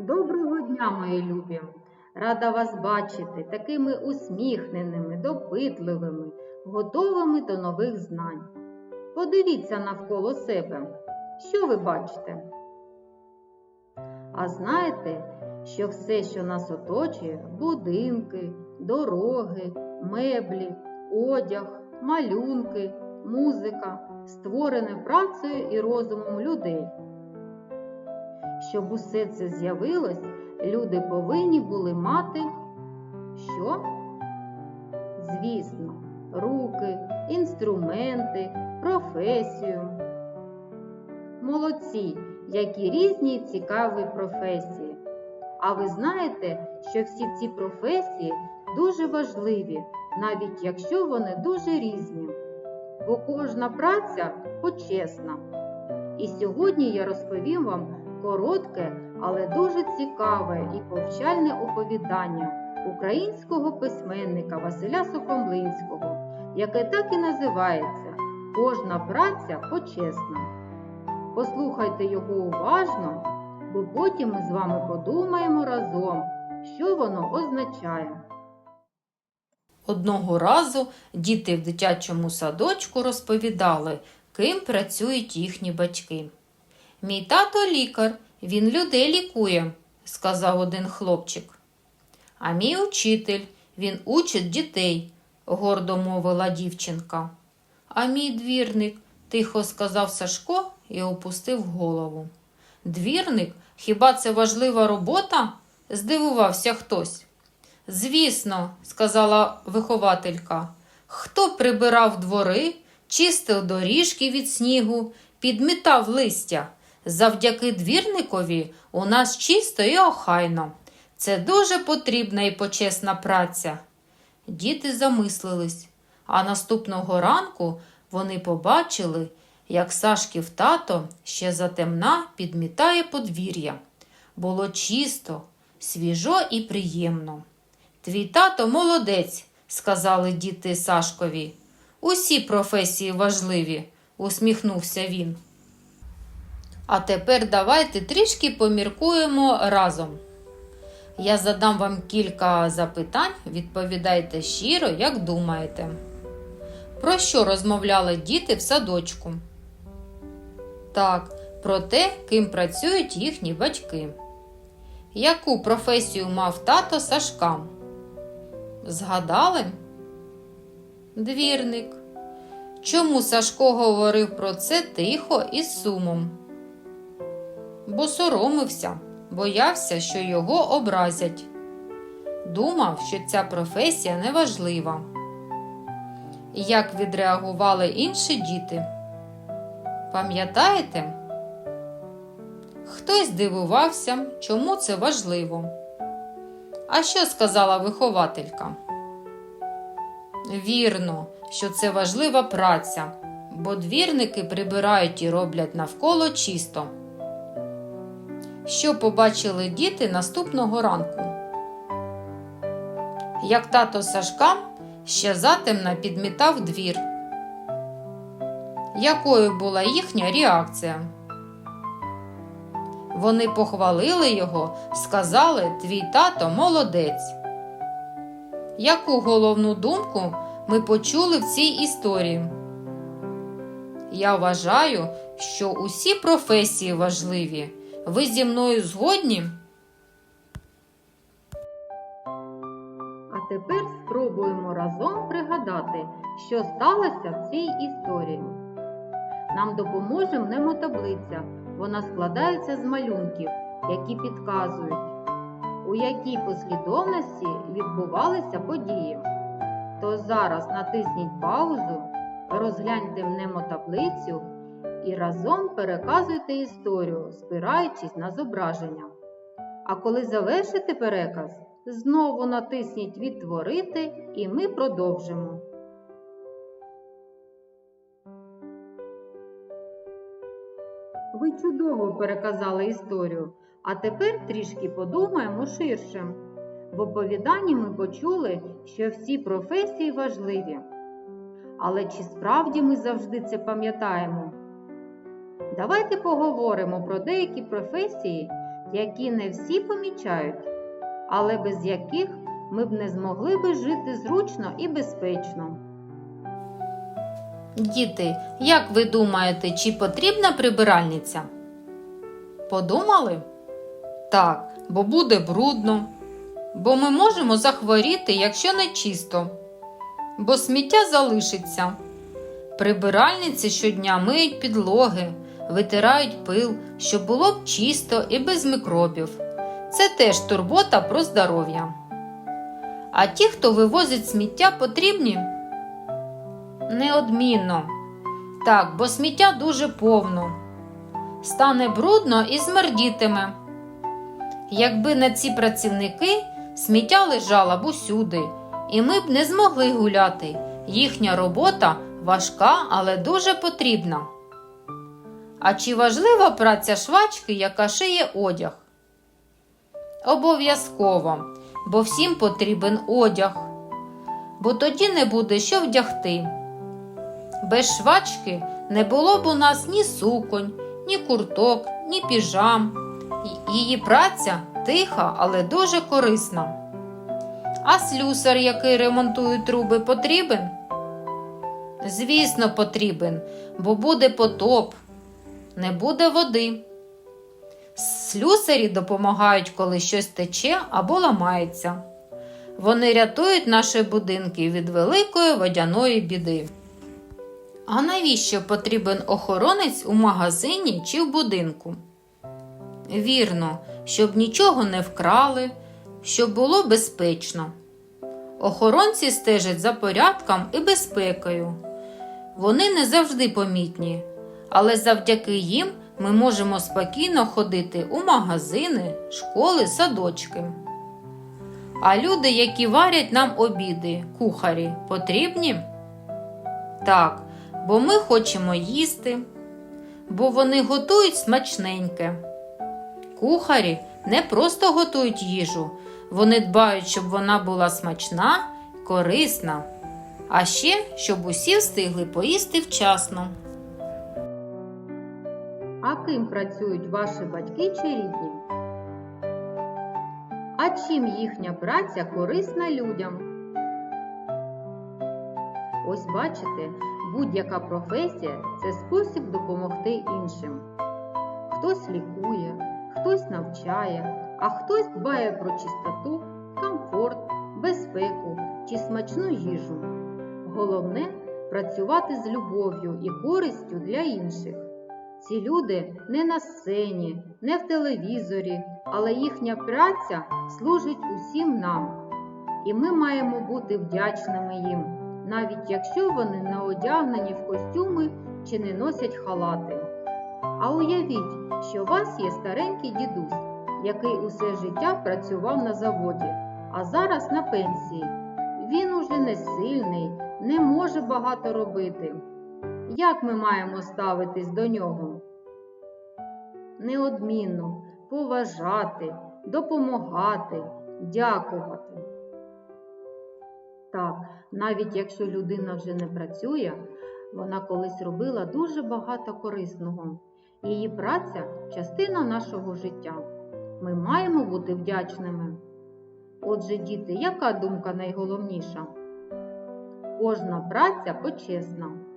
Доброго дня, мої любі! Рада вас бачити такими усміхненими, допитливими, готовими до нових знань. Подивіться навколо себе. Що ви бачите? А знаєте, що все, що нас оточує, будинки, дороги, меблі, одяг, малюнки, музика, створене працею і розумом людей. Щоб усе це з'явилось, люди повинні були мати що? Звісно, руки, інструменти, професію. Молодці, які різні цікаві професії. А ви знаєте, що всі ці професії дуже важливі, навіть якщо вони дуже різні, бо кожна праця почесна. І сьогодні я розповім вам коротке, але дуже цікаве і повчальне оповідання українського письменника Василя Сухомлинського, яке так і називається Кожна праця почесна. Послухайте його уважно, бо потім ми з вами подумаємо разом, що воно означає. Одного разу діти в дитячому садочку розповідали, ким працюють їхні батьки. Мій тато лікар, він людей лікує, сказав один хлопчик. А мій учитель, він учить дітей, гордо мовила дівчинка. А мій двірник, тихо сказав Сашко і опустив голову. Двірник, хіба це важлива робота? здивувався хтось. Звісно, сказала вихователька, хто прибирав двори, чистив доріжки від снігу, підмітав листя. Завдяки двірникові у нас чисто і охайно. Це дуже потрібна і почесна праця. Діти замислились, а наступного ранку вони побачили, як Сашків тато ще затемна підмітає подвір'я. Було чисто, свіжо і приємно. Твій тато молодець, сказали діти Сашкові. Усі професії важливі, усміхнувся він. А тепер давайте трішки поміркуємо разом. Я задам вам кілька запитань, відповідайте щиро, як думаєте. Про що розмовляли діти в садочку? Так, про те, ким працюють їхні батьки. Яку професію мав тато Сашка? Згадали? Двірник. Чому Сашко говорив про це тихо і з сумом? Бо соромився, боявся, що його образять. Думав, що ця професія неважлива. Як відреагували інші діти? Пам'ятаєте? Хтось дивувався, чому це важливо. А що сказала вихователька? Вірно, що це важлива праця, бо двірники прибирають і роблять навколо чисто. Що побачили діти наступного ранку? Як тато Сашка ще затемно підмітав двір. Якою була їхня реакція? Вони похвалили його, сказали твій тато молодець. Яку головну думку ми почули в цій історії? Я вважаю, що усі професії важливі. Ви зі мною згодні? А тепер спробуємо разом пригадати, що сталося в цій історії. Нам допоможе мнемотаблиця. Вона складається з малюнків, які підказують, у якій послідовності відбувалися події. То зараз натисніть паузу, розгляньте мнемотаблицю і разом переказуйте історію, спираючись на зображення. А коли завершите переказ, знову натисніть Відтворити і ми продовжимо. Ви чудово переказали історію, а тепер трішки подумаємо ширше. В оповіданні ми почули, що всі професії важливі. Але чи справді ми завжди це пам'ятаємо? Давайте поговоримо про деякі професії, які не всі помічають, але без яких ми б не змогли би жити зручно і безпечно. Діти, як ви думаєте, чи потрібна прибиральниця? Подумали? Так, бо буде брудно, бо ми можемо захворіти, якщо не чисто, бо сміття залишиться. Прибиральниці щодня миють підлоги, витирають пил, щоб було б чисто і без мікробів. Це теж турбота про здоров'я. А ті, хто вивозить сміття, потрібні? Неодмінно. Так, бо сміття дуже повно. Стане брудно і смердітиме. Якби не ці працівники, сміття лежало б усюди, і ми б не змогли гуляти. Їхня робота важка, але дуже потрібна. А чи важлива праця швачки, яка шиє одяг? Обов'язково, бо всім потрібен одяг, бо тоді не буде що вдягти. Без швачки не було б у нас ні суконь, ні курток, ні піжам. Її праця тиха, але дуже корисна. А слюсар, який ремонтує труби, потрібен? Звісно, потрібен, бо буде потоп, не буде води. Слюсарі допомагають, коли щось тече або ламається. Вони рятують наші будинки від великої водяної біди. А навіщо потрібен охоронець у магазині чи в будинку? Вірно, щоб нічого не вкрали, щоб було безпечно. Охоронці стежать за порядком і безпекою. Вони не завжди помітні, але завдяки їм ми можемо спокійно ходити у магазини, школи, садочки. А люди, які варять нам обіди, кухарі, потрібні? Так, бо ми хочемо їсти, бо вони готують смачненьке. Кухарі не просто готують їжу, вони дбають, щоб вона була смачна, корисна, а ще щоб усі встигли поїсти вчасно. А ким працюють ваші батьки чи рідні? А чим їхня праця корисна людям? Ось бачите, будь-яка професія це спосіб допомогти іншим. Хтось лікує, хтось навчає, а хтось дбає про чистоту, комфорт, безпеку чи смачну їжу. Головне працювати з любов'ю і користю для інших. Ці люди не на сцені, не в телевізорі, але їхня праця служить усім нам. І ми маємо бути вдячними їм, навіть якщо вони не одягнені в костюми чи не носять халати. А уявіть, що у вас є старенький дідусь, який усе життя працював на заводі, а зараз на пенсії. Він уже не сильний, не може багато робити. Як ми маємо ставитись до нього? Неодмінно поважати, допомагати, дякувати. Так, навіть якщо людина вже не працює, вона колись робила дуже багато корисного. Її праця частина нашого життя. Ми маємо бути вдячними. Отже, діти, яка думка найголовніша? Кожна праця почесна.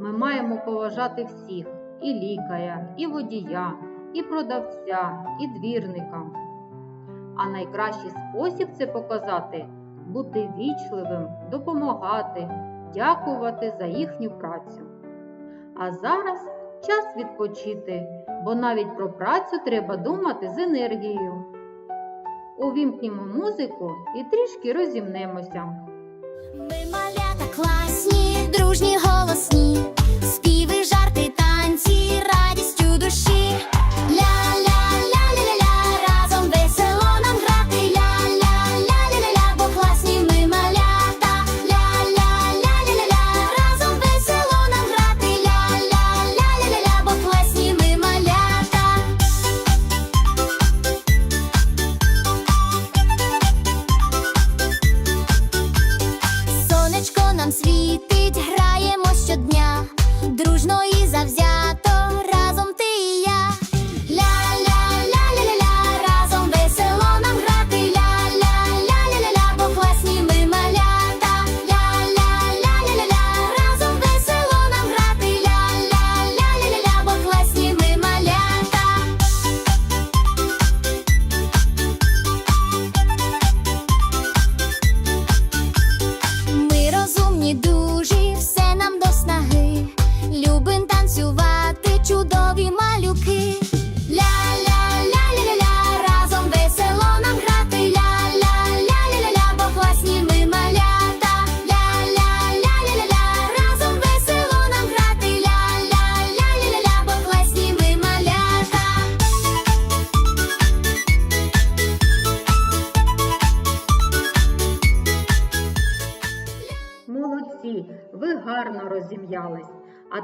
Ми маємо поважати всіх і лікаря, і водія, і продавця, і двірника. А найкращий спосіб це показати бути вічливим, допомагати, дякувати за їхню працю. А зараз час відпочити, бо навіть про працю треба думати з енергією. Увімкнімо музику і трішки розімнемося. Ми малята класні, дружні, голосні,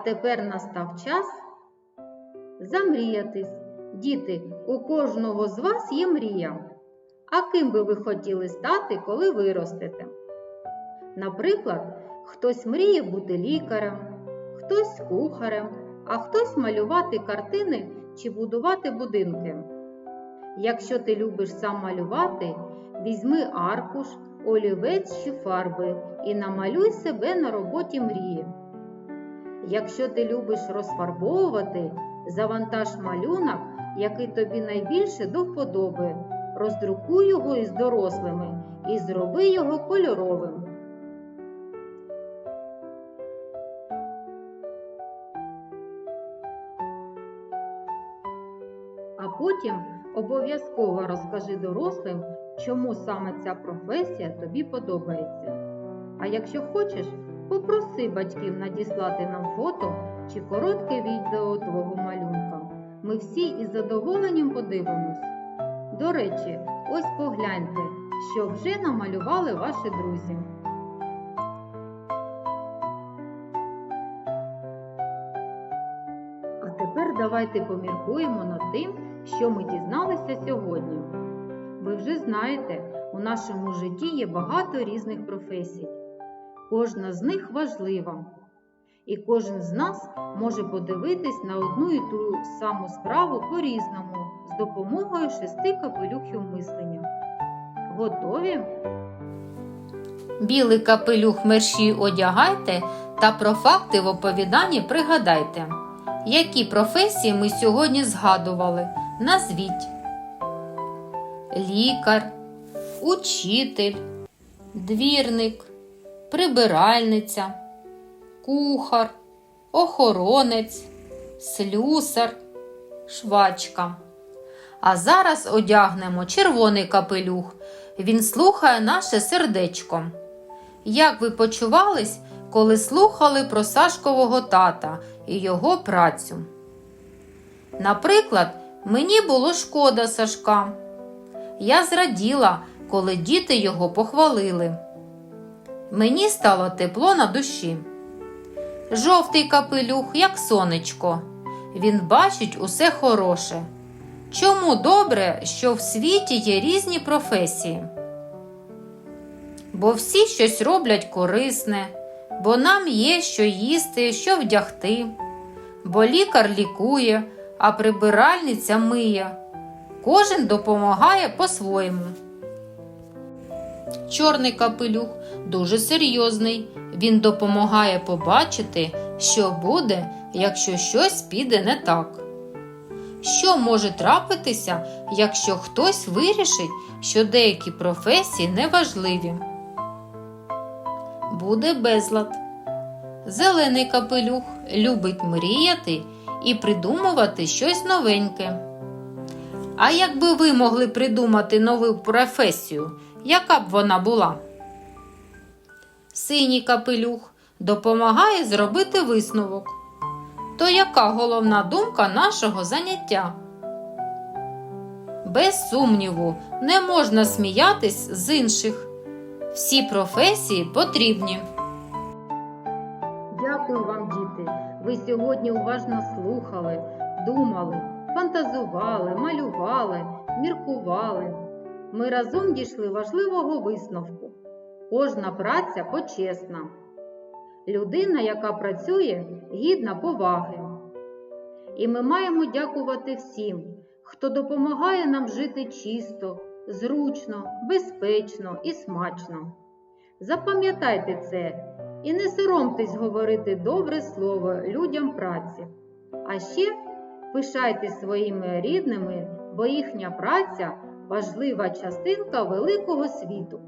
тепер настав час замріятись. Діти, у кожного з вас є мрія. А ким би ви хотіли стати, коли виростете? Наприклад, хтось мріє бути лікарем, хтось кухарем, а хтось малювати картини чи будувати будинки. Якщо ти любиш сам малювати, візьми аркуш, олівець чи фарби і намалюй себе на роботі мрії. Якщо ти любиш розфарбовувати, завантаж малюнок, який тобі найбільше до вподоби, роздрукуй його із дорослими і зроби його кольоровим. А потім обов'язково розкажи дорослим, чому саме ця професія тобі подобається. А якщо хочеш, попроси батьків надіслати нам фото чи коротке відео твого малюнка. Ми всі із задоволенням подивимось. До речі, ось погляньте, що вже намалювали ваші друзі. А тепер давайте поміркуємо над тим, що ми дізналися сьогодні. Ви вже знаєте, у нашому житті є багато різних професій. Кожна з них важлива. І кожен з нас може подивитись на одну і ту саму справу по-різному з допомогою шести капелюхів мислення. Готові? Білий капелюх мерщій одягайте та про факти в оповіданні пригадайте. Які професії ми сьогодні згадували? Назвіть. Лікар, учитель, двірник, прибиральниця, кухар, охоронець, слюсар, швачка. А зараз одягнемо червоний капелюх. Він слухає наше сердечко. Як ви почувались, коли слухали про Сашкового тата і його працю? Наприклад, мені було шкода Сашка. Я зраділа, коли діти його похвалили. Мені стало тепло на душі. Жовтий капелюх, як сонечко. Він бачить усе хороше. Чому добре, що в світі є різні професії? Бо всі щось роблять корисне, бо нам є що їсти, що вдягти, бо лікар лікує, а прибиральниця миє. Кожен допомагає по-своєму. Чорний капелюх дуже серйозний. Він допомагає побачити, що буде, якщо щось піде не так. Що може трапитися, якщо хтось вирішить, що деякі професії неважливі? Буде безлад. Зелений капелюх любить мріяти і придумувати щось новеньке. А якби ви могли придумати нову професію, яка б вона була? Синій капелюх допомагає зробити висновок. То яка головна думка нашого заняття? Без сумніву, не можна сміятись з інших. Всі професії потрібні. Дякую вам, діти. Ви сьогодні уважно слухали, думали, фантазували, малювали, міркували. Ми разом дійшли важливого висновку. Кожна праця почесна. Людина, яка працює, гідна поваги. І ми маємо дякувати всім, хто допомагає нам жити чисто, зручно, безпечно і смачно. Запам'ятайте це і не соромтесь говорити добре слово людям праці. А ще пишайтесь своїми рідними, бо їхня праця важлива частинка великого світу.